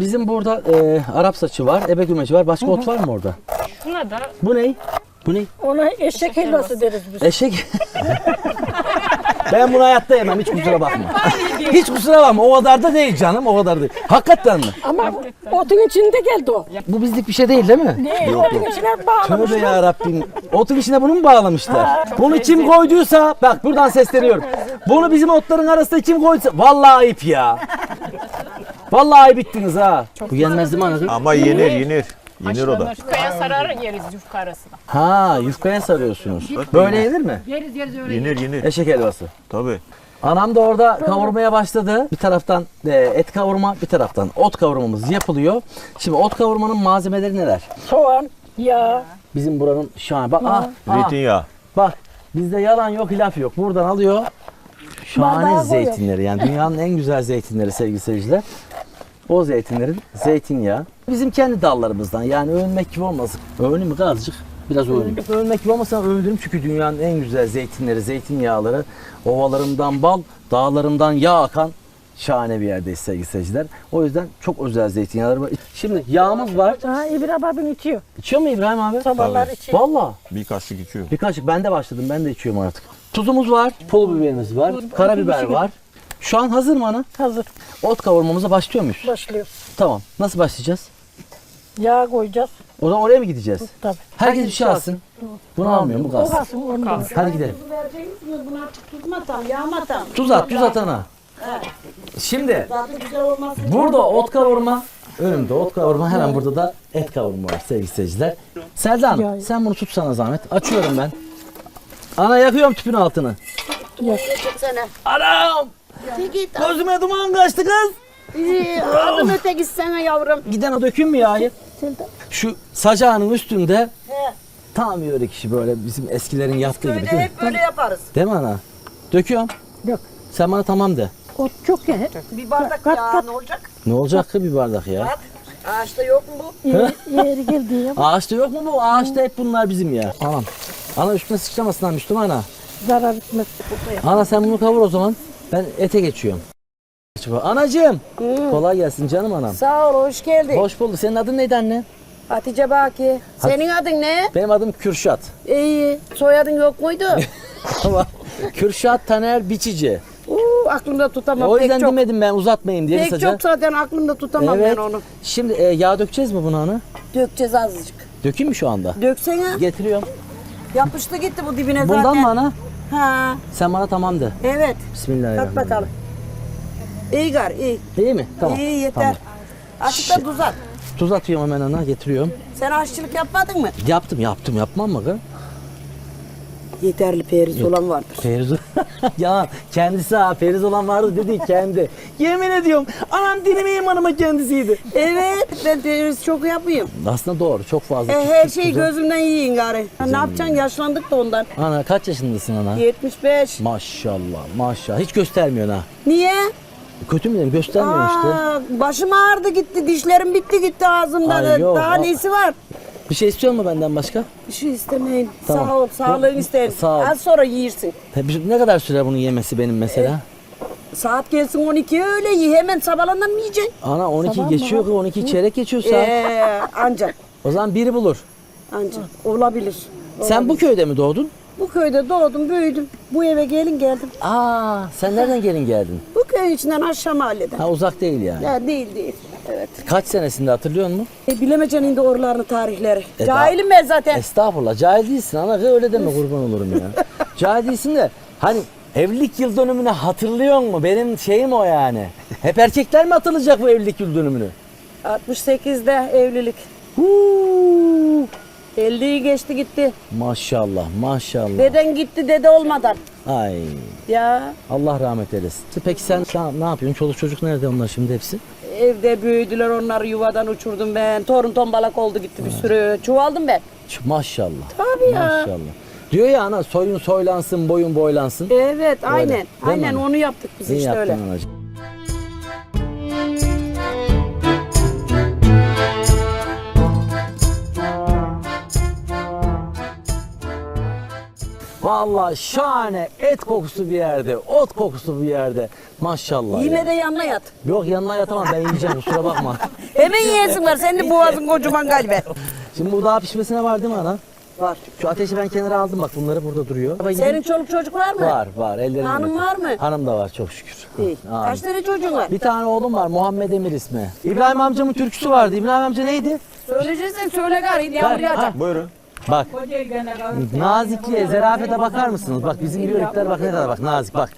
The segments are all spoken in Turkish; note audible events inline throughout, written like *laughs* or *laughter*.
Bizim burada e, Arap saçı var, ebe gümeci var. Başka ot var mı orada? Şuna da Bu ne? Bu ne? Ona eşek helvası deriz biz. Eşek. *laughs* ben bunu hayatta yemem hiç kusura bakma. *laughs* hiç kusura bakma o kadar da değil canım o kadar değil. Hakikaten mi? Ama otun içinde geldi o. Bu bizlik bir şey değil değil mi? Ne? Yok otun yok. içine Tövbe bağlamışlar. ya Rabbim. Otun içine bunu mu bağlamışlar? Bunu kim koyduysa bak buradan sesleniyorum. Bunu bizim otların arasında kim koyduysa vallahi ayıp ya. Vallahi ayıp ettiniz ha. Bu yenmez değil mi? Ama yenir yenir. Yenir o da. yufkaya sarar yeriz yufka arasına. Ha yufkaya sarıyorsunuz. Böyle yenir mi? Yenir yenir. Eşek helvası. Tabii. Anam da orada kavurmaya başladı. Bir taraftan e, et kavurma, bir taraftan ot kavurmamız yapılıyor. Şimdi ot kavurmanın malzemeleri neler? Soğan, yağ, Bizim buranın şahane. Bak ah, ah, Zeytinyağı. bak bizde yalan yok, hilaf yok. Buradan alıyor. Şahane Bardağa koyuyor. zeytinleri yani dünyanın en güzel zeytinleri sevgili seyirciler. O zeytinlerin zeytinyağı. Bizim kendi dallarımızdan yani övünmek gibi olmasın. Övüneyim mi azıcık? Biraz övüneyim. Övünmek gibi olmasa övünürüm çünkü dünyanın en güzel zeytinleri, zeytinyağları, ovalarından bal, dağlarından yağ akan şahane bir yerdeyiz sevgili seyirciler. O yüzden çok özel zeytinyağları var. Şimdi yağımız var. ha, İbrahim abim itiyor. İçiyor mu İbrahim abi? Sabahlar içiyor. Valla. Bir kaşık içiyor. Bir kaşık ben de başladım. Ben de içiyorum artık. Tuzumuz var, pul biberimiz var, karabiber var. Şu an hazır mı ana? Hazır. Ot kavurmamıza başlıyor muyuz? Başlıyor. Tamam. Nasıl başlayacağız? Yağ koyacağız. O zaman oraya mı gideceğiz? Tabii. Herkes bir şey alsın. Bunu almıyor mu O kalsın? kalsın onu da. Hadi gidelim. Buna tutmatam, yağmatam. Tuz at, tuz at ana. Şimdi Tadı güzel olmaz. burada ot kavurma, önümde ot kavurma, hemen burada da et kavurma var sevgili seyirciler. Selda Hanım Ya- sen bunu tutsana zahmet. Açıyorum ben. Ana yakıyorum tüpün altını. Geçsene. Anam! Git. Gözüme duman kaçtı kız. Ee, Adın öte gitsene yavrum. Giden o dökün mü yağı? Şu sacağının üstünde He. tam yörük kişi böyle bizim eskilerin yaptığı gibi Köyde değil mi? hep böyle yaparız. Değil mi ana? Döküyorum. Yok. Sen bana tamam de. Ot çok ya. Bir bardak Kat, yağ kat. ne olacak? Ne olacak ki bir bardak ya? Ağaçta yok mu bu? Yeri, yeri geldi ya. Ağaçta yok mu bu? Ağaçta hep bunlar bizim ya. Anam. Ana üstüne sıçramasın ha Müslüman ana. Zarar etmez. Ana sen bunu kavur o zaman. Ben ete geçiyorum. Anacığım. Kolay gelsin canım anam. Sağ ol, hoş geldin. Hoş bulduk. Senin adın neydi anne? Hatice Baki. Senin adın ne? Benim adım Kürşat. İyi. Soyadın yok muydu? *laughs* Ama Kürşat Taner Biçici. Uuu aklımda tutamam. O pek yüzden çok. demedim ben uzatmayayım diye Pek kısaca. çok zaten aklımda tutamam ben onu. Şimdi e, yağ dökeceğiz mi buna ana? Dökeceğiz azıcık. Dökeyim mi şu anda? Döksene. Getiriyorum. Yapıştı gitti bu dibine zaten. Bundan mı ana? Ha. Sen bana tamam de. Evet. Bismillahirrahmanirrahim. Kat bakalım. İyi gar, iyi. İyi mi? Tamam. İyi yeter. Tamam. Açık da tuz at. Tuz atıyorum hemen ana getiriyorum. Sen aşçılık yapmadın mı? Yaptım yaptım yapmam mı kız? Yeterli periz olan vardır. Feriz *laughs* ya kendisi ha Feriz olan vardı dedi kendi. Yemin ediyorum anam dinime imanıma kendisiydi. Evet, ben periz çok yapayım. Aslında doğru çok fazla. E, her şeyi gözümden yiyin gari. Ha, ne yapacaksın? Yaşlandık da ondan. Ana kaç yaşındasın ana? 75. Maşallah maşallah hiç göstermiyorsun ha. Niye? Kötü mü dedim göstermiyorsun işte. Aa, başım ağrıdı gitti, dişlerim bitti gitti ağzımdan. Ay, yok, Daha al. neyisi var? Bir şey istiyor mu benden başka? Bir şey istemeyin. Tamam. Sağ ol, sağlığın Yok, isteyin. sağ ol. Az sonra yiyirsin. Bir- Ne kadar sürer bunun yemesi benim mesela? Saat gelsin 12 öyle ye. Hemen sabahlandan mı yiyeceksin? Ana 12 geçiyor ki 12 çeyrek geçiyor saat. Ee, ancak. O zaman biri bulur. Ancak. Olabilir. Sen bu köyde mi doğdun? Bu köyde doğdum, büyüdüm. Bu eve gelin geldim. Aa, sen nereden gelin geldin? Bu köyün içinden aşağı mahalleden. Ha uzak değil yani. Ya değil değil. Evet. Kaç senesinde hatırlıyor musun? E, bilemeyeceksin indi oralarını tarihleri. E, Cahilim ben zaten. Estağfurullah. Cahil değilsin ana. Öyle deme kurban olurum ya. *laughs* Cahil değilsin de hani evlilik yıl dönümünü hatırlıyor mu? Benim şeyim o yani. Hep erkekler mi hatırlayacak bu evlilik yıl dönümünü? 68'de evlilik. Huu. 50'yi geçti gitti. Maşallah maşallah. Deden gitti dede olmadan. Ay Ya Allah rahmet eylesin. Peki sen ne yapıyorsun? Çoluk çocuk nerede onlar şimdi hepsi? Evde büyüdüler onları yuvadan uçurdum ben. Torun tombalak oldu gitti bir sürü. Çuvaldım ben. Maşallah. Tabii ya. Maşallah. Diyor ya ana soyun soylansın boyun boylansın. Evet aynen. Değil mi Aynen ana? onu yaptık biz İyi işte yaptın öyle. anacığım. Vallahi şahane et kokusu bir yerde, ot kokusu bir yerde. Maşallah. Yine ya. de yanına yat. Yok yanına yatamam ben yiyeceğim kusura bakma. *laughs* Hemen yiyesin var. Senin de boğazın kocaman galiba. *laughs* Şimdi bu daha pişmesine var değil mi ana? Var. Şu ateşi ben kenara aldım bak bunları burada duruyor. Senin gidin. çoluk çocuk var mı? Var var ellerim. Hanım yemek. var mı? Hanım da var çok şükür. İyi. Kaç tane çocuğun var? Bir tane oğlum var Muhammed Emir ismi. İbrahim amcamın türküsü vardı. İbrahim amca neydi? Söyleyeceksin söyle gari. Yağmur yağacak. Buyurun. Bak. Nazikliğe, zerafete bakar mısınız? Bak bizim yörükler bak ne kadar bak nazik bak.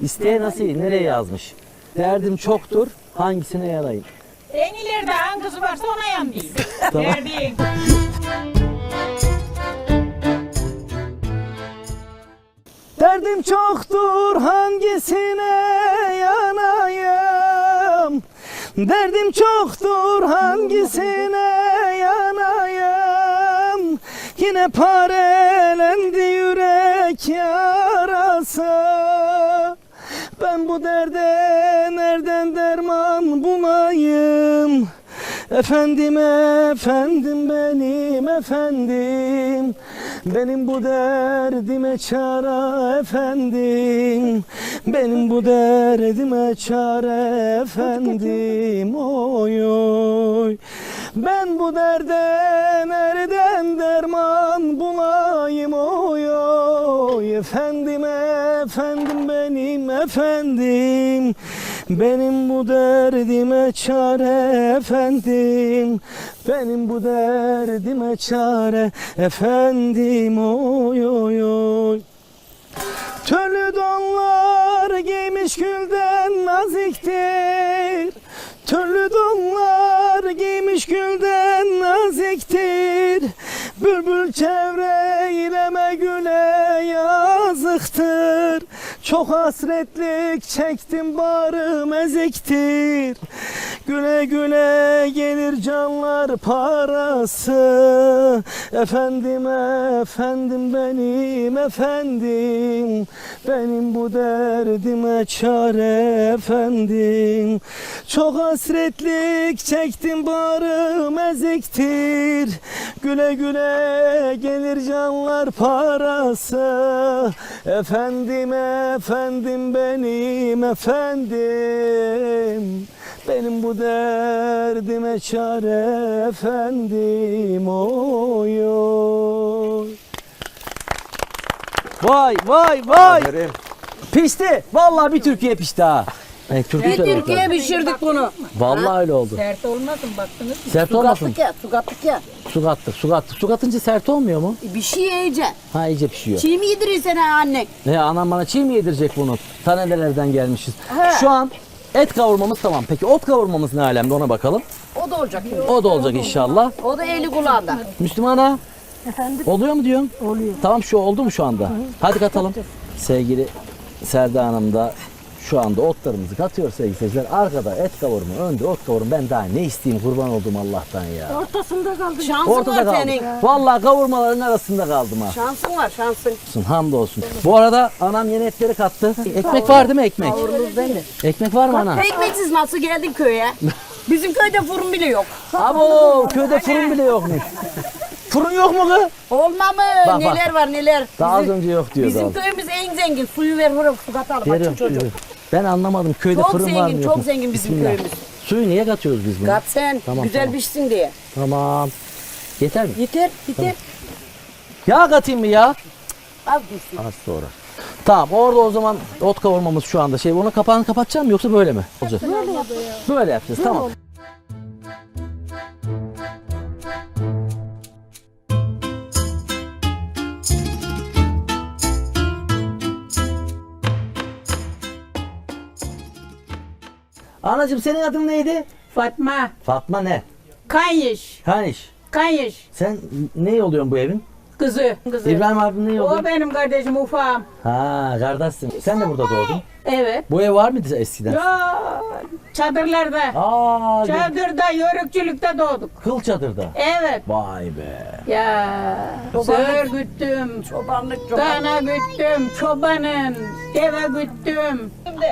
İsteğe nasıl nereye yazmış? Derdim çoktur hangisine yarayın? En ileride hangisi varsa ona yan değil. *laughs* Tamam. Derdim çoktur hangisine yanayım Derdim çoktur hangisine yanayım Yine parelendi yürek yarası. Ben bu derde nereden derman bulayım? Efendim efendim benim efendim. Benim bu derdime çare efendim. Benim bu derdime çare efendim. Oy oy Ben bu derde nereden derman bulayım Oy oy. Efendim efendim benim efendim. Benim bu derdime çare efendim. Benim bu derdime çare efendim Oy oy oy. Tölü donlar giymiş gülden naziktir. Türlü donlar giymiş gülden naziktir Bülbül çevre ileme güle yazıktır. Çok hasretlik çektim barım eziktir Güle güle gelir canlar parası. Efendim efendim benim efendim. Benim bu derdime çare efendim. Çok hasretlik çektim barım eziktir. Güle güle gelir canlar parası. Efendim efendim benim efendim benim bu derdime çare efendim oy oy. Vay vay vay. Aferin. Pişti. Vallahi bir Türkiye pişti ha. E, türkü Ve Türkiye'ye pişirdik bunu. Vallahi öyle oldu. Sert olmasın baktınız mı? Sert Su olmasın. kattık ya, su kattık ya. Su kattık, su kattık. Su katınca sert olmuyor mu? Bir şey yiyeceksin. Ha iyice pişiyor. Çiğ mi yedirirsen ha annen? Ne anam bana çiğ mi yedirecek bunu? Tanelerden gelmişiz. He. Şu an et kavurmamız tamam. Peki ot kavurmamız ne alemde ona bakalım. O da olacak. O da olacak inşallah. O da eli kulağında. Müslümana Efendim oluyor mu diyorsun? oluyor. Tamam şu oldu mu şu anda? Hadi katalım. Sevgili Selda Hanım da şu anda otlarımızı katıyor sevgili seyirciler. Arkada et kavurma, önde ot kavurma. Ben daha ne isteyeyim kurban oldum Allah'tan ya. Ortasında kaldı. Şansın Ortada var kaldım. senin. Vallahi kavurmaların arasında kaldım ha. Şansın var şansın. Olsun, Hamdolsun. Bu arada anam yeni etleri kattı. Ekmek var değil mi ekmek? Kavurulur değil mi? Ekmek var mı ana? Ekmeksiz nasıl geldin köye? *laughs* Bizim köyde fırın bile yok. Abo köyde fırın bile yokmuş. Fırın yok mu kız? Olma mı? Bak, neler var neler. Daha az Bizim, önce yok diyordu. bizim abi. köyümüz en zengin. Suyu ver vurun su katalım. Veriyorum, Açık çocuk. veriyorum. Ben anlamadım köyde Çok fırın var mı zengin, yok çok mu? zengin bizim Bismillah. köyümüz. Suyu niye katıyoruz biz bunu? Kat sen. Tamam, güzel tamam. pişsin diye. Tamam. Yeter mi? Yeter, yeter. Yağ katayım mı ya? Az dursun. Az sonra. Tamam orada o zaman ot kavurmamız şu anda şey. Onu kapağını kapatacağım mı yoksa böyle mi? Olacak. Böyle yapacağız tamam. Anacığım senin adın neydi? Fatma, Fatma ne? Kayış, Kaniş. Kayış Sen ne oluyorsun bu evin? kızı. kızı. İbrahim abim ne O oluyor? benim kardeşim ufağım. Ha kardeşsin. Sen de burada doğdun. Evet. Bu ev var mıydı eskiden? Ya çadırlarda. Aa, Çadırda, yörükçülükte doğduk. kıl çadırda. Evet. Vay be. Ya sığır güttüm, Çobanlık çobanlık. dana güttüm, çobanın, deve güttüm.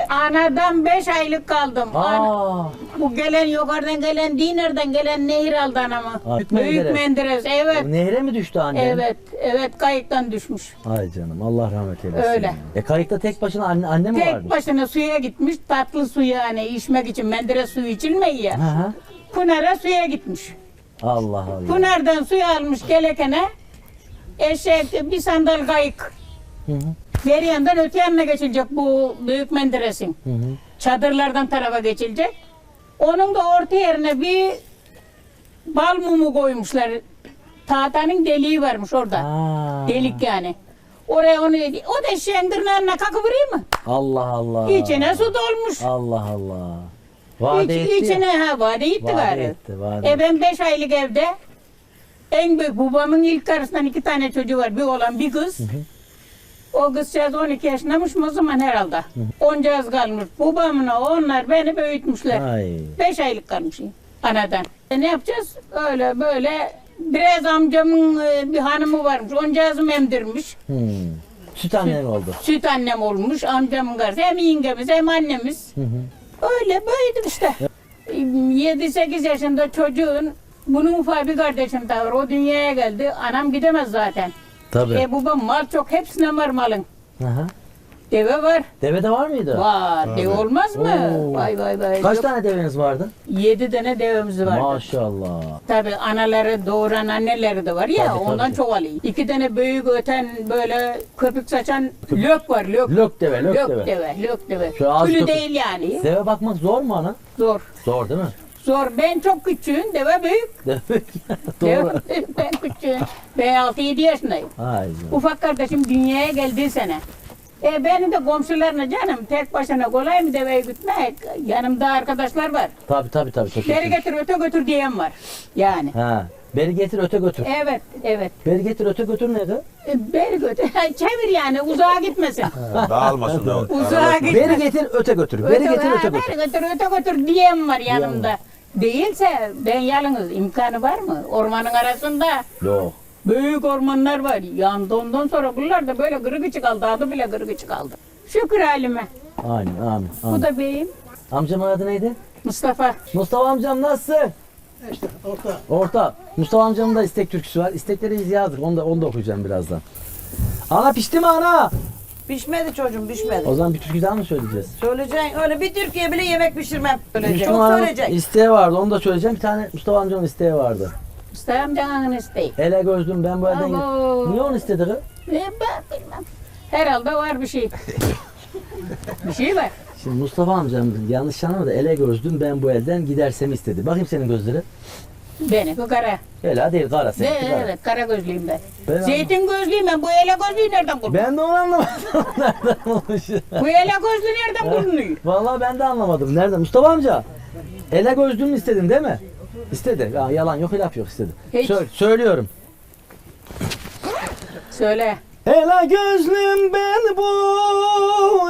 Anadan beş aylık kaldım. Ana- Aa. Bu gelen yukarıdan gelen dinerden gelen nehir aldı anamı. Büyük Büyük Menderes. Menderes evet. Nehre mi düştü annem? Evet, evet kayıktan düşmüş. Ay canım Allah rahmet eylesin. Öyle. E kayıkta tek başına anne, anne mi Tek vardı? başına suya gitmiş, tatlı suyu hani içmek için Menderes suyu içilmeyi ya. Hı hı. Pınar'a suya gitmiş. Allah Allah. Pınar'dan suyu almış gelekene. Eşek bir sandal kayık. Hı hı. Bir yandan öte yanına geçilecek bu Büyük Menderes'in. Hı hı. Çadırlardan tarafa geçilecek. Onun da orta yerine bir bal mumu koymuşlar. Tahtanın deliği varmış orada. Aa. Delik yani. Oraya onu o da tırnağına kakıvırayım mı? Allah Allah. İçine su dolmuş. Allah Allah. Vade İç, etti içine ya. ha vade gitti Vade gari. etti, vade E ben beş aylık evde en büyük babamın ilk karısından iki tane çocuğu var. Bir oğlan bir kız. O kızcağız 12 yaşındamış mı o zaman herhalde. Oncağız kalmış. Babamla onlar beni büyütmüşler. Ay. Beş aylık kalmışım anadan. E ne yapacağız? Öyle böyle biraz amcamın e, bir hanımı varmış. Oncağızım emdirmiş. Hmm. Süt annen oldu. Süt annem olmuş. Amcamın karısı. Hem yengemiz hem annemiz. Hı hı. Öyle böyledik işte. 7-8 yaşında çocuğun bunun ufak bir kardeşim daha var. O dünyaya geldi. Anam gidemez zaten. Tabii. E babam mal çok hepsine var malın. Aha. Deve var. Deve de var mıydı? Var. Deve olmaz mı? Oo. Vay vay vay. Kaç Yok, tane deveniz vardı? Yedi tane devemiz vardı. Maşallah. Tabii anaları doğuran anneleri de var ya Tabii, ondan tabii. çok alayım. İki tane büyük öten böyle köpük saçan lök var lök. Lök deve, lök, Lök deve. deve, lök deve. Az Külü köpük. değil yani. Deve bakmak zor mu ana? Zor. Zor değil mi? Zor. Ben çok küçüğüm, deve büyük. *laughs* Deve *laughs* Doğru. büyük, ben küçüğüm. Ben 6-7 yaşındayım. Ay canım. Ufak kardeşim dünyaya geldiği sene. E beni de komşularına canım tek başına kolay mı deveye gitmek? Yanımda arkadaşlar var. Tabii tabii tabii. İyi. getir öte götür diyen var. Yani. Ha. Beri getir öte götür. Evet, evet. Beri getir öte götür neydi? E, Beri götür. Çevir yani uzağa gitmesin. *laughs* Dağılmasın da. Uzağa gitmesin. Beri getir öte götür. Beri getir ha, öte götür. Beri götür öte götür diyen var Diyen yanımda. Değilse ben yalnız imkanı var mı? Ormanın arasında Yok. büyük ormanlar var. Yandı ondan sonra bunlar da böyle gırgıçı kaldı. Adı bile gırgıçı kaldı. Şükür halime. Aynen amin. Bu amin. da beyim. Amcamın adı neydi? Mustafa. Mustafa amcam nasılsın? Orta. Orta. Mustafa amcamın da istek türküsü var. İstekleri biz yazdık. Onu da, onu da okuyacağım birazdan. Ana pişti mi ana? Pişmedi çocuğum pişmedi. O zaman bir türkü daha mı söyleyeceğiz? Söyleyeceksin öyle bir Türkiye bile yemek pişirmem. Söyleyeceksin. Müslüm Çok söyleyecek. isteği vardı. Onu da söyleyeceğim. Bir tane Mustafa amcamın isteği vardı. Mustafa amcanın isteği. Ele gözlüm ben bu git. Abo. Niye onu istedi kız? E, ben bilmem. Herhalde var bir şey. *laughs* bir şey var. Şimdi Mustafa amcam yanlış anlamadı. Ele gözlüm ben bu elden gidersem istedi. Bakayım senin gözleri. Beni bu kara. Ela değil kara seninki kara. evet kara gözlüyüm ben. Ben Zeytin gözlüyüm ben. Bu ele gözlüğü nereden buldun? Ben de onu anlamadım. *laughs* Nereden olmuş? Bu ele gözlüğü nereden bulunuyor? Vallahi ben de anlamadım. Nereden? Mustafa amca. Ele gözlüğümü istedin değil mi? İstedi. Ya, yalan yok, laf yok istedi. Hiç. Sö- söylüyorum. Söyle. Ela gözlüm ben bu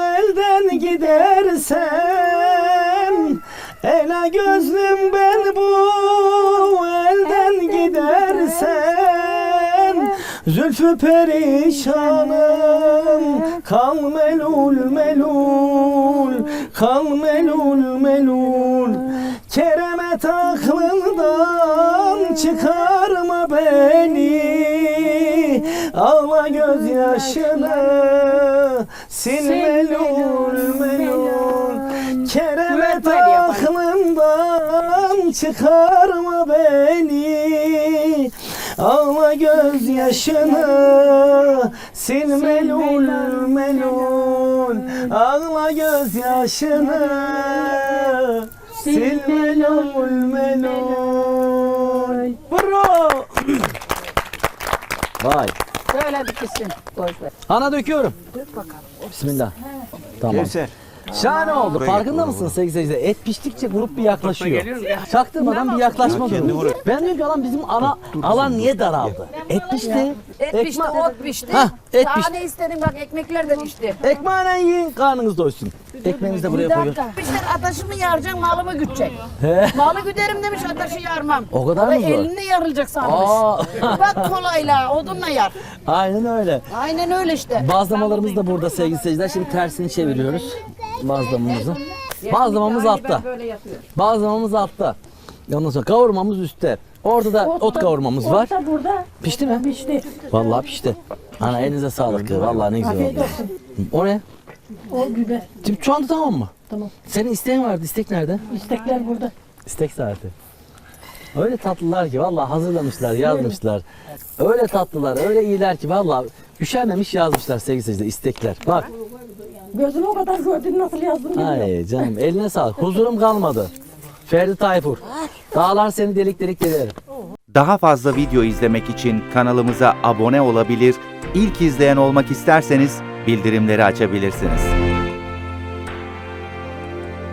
elden gidersem. Ela gözlüm ben bu elden gidersem. Zülfü perişanım Kal melul melul Kal melul melul. Keremet aklından çıkarma beni. Ağla gözyaşını sil melul melul Keremet aklından çıkarma beni. Ağla gözyaşını sil melul melul Ağla gözyaşını sil melul melul Bravo! Vay. Söyle bitsin. Boş ver. Ana döküyorum. Bismillah. Tamam. Kevser. Şahane oldu. Buraya Farkında mısın sevgili seyirciler? Et piştikçe grup bir yaklaşıyor. Çaktırmadan bir yaklaşma durumu. Ben diyorum ki alan bizim ana alan niye daraldı? Et pişti. Et pişti, ot pişti. Hah, et Daha pişti. ne istedin bak ekmekler de pişti. Ekmeğiyle yiyin karnınız doysun. Ekmeğinizi de buraya koyuyoruz. İşte ataşımı yaracaksın, malımı gütecek. He. Malı güderim demiş, ataşı yarmam. O kadar mı zor? Elinle yarılacak sanmış. Aa, Bak kolayla, odunla yar. aynen öyle. Aynen öyle işte. Bazlamalarımız da burada sevgili seyirciler. Şimdi tersini çeviriyoruz. Bazlamamızı. Bazlamamız altta. Bazlamamız altta. Ondan sonra kavurmamız üstte. Orada da ot kavurmamız var. Orta burada. Pişti mi? Pişti. Vallahi pişti. Ana elinize sağlık. Vallahi ne güzel Afiyet oldu. olsun. O ne? O biber. Şimdi şu anda tamam mı? Tamam. Senin isteğin vardı. İstek nerede? İstekler burada. İstek saati. Öyle tatlılar ki vallahi hazırlamışlar, yazmışlar. Öyle tatlılar, öyle iyiler ki vallahi üşenmemiş yazmışlar sevgili seyirciler istekler. Bak, Gözüm o kadar gördün nasıl yazdın bilmiyorum. ay canım eline sağlık. Huzurum kalmadı. Ferdi Tayfur. Dağlar seni delik delik eder. Daha fazla video izlemek için kanalımıza abone olabilir, ilk izleyen olmak isterseniz bildirimleri açabilirsiniz.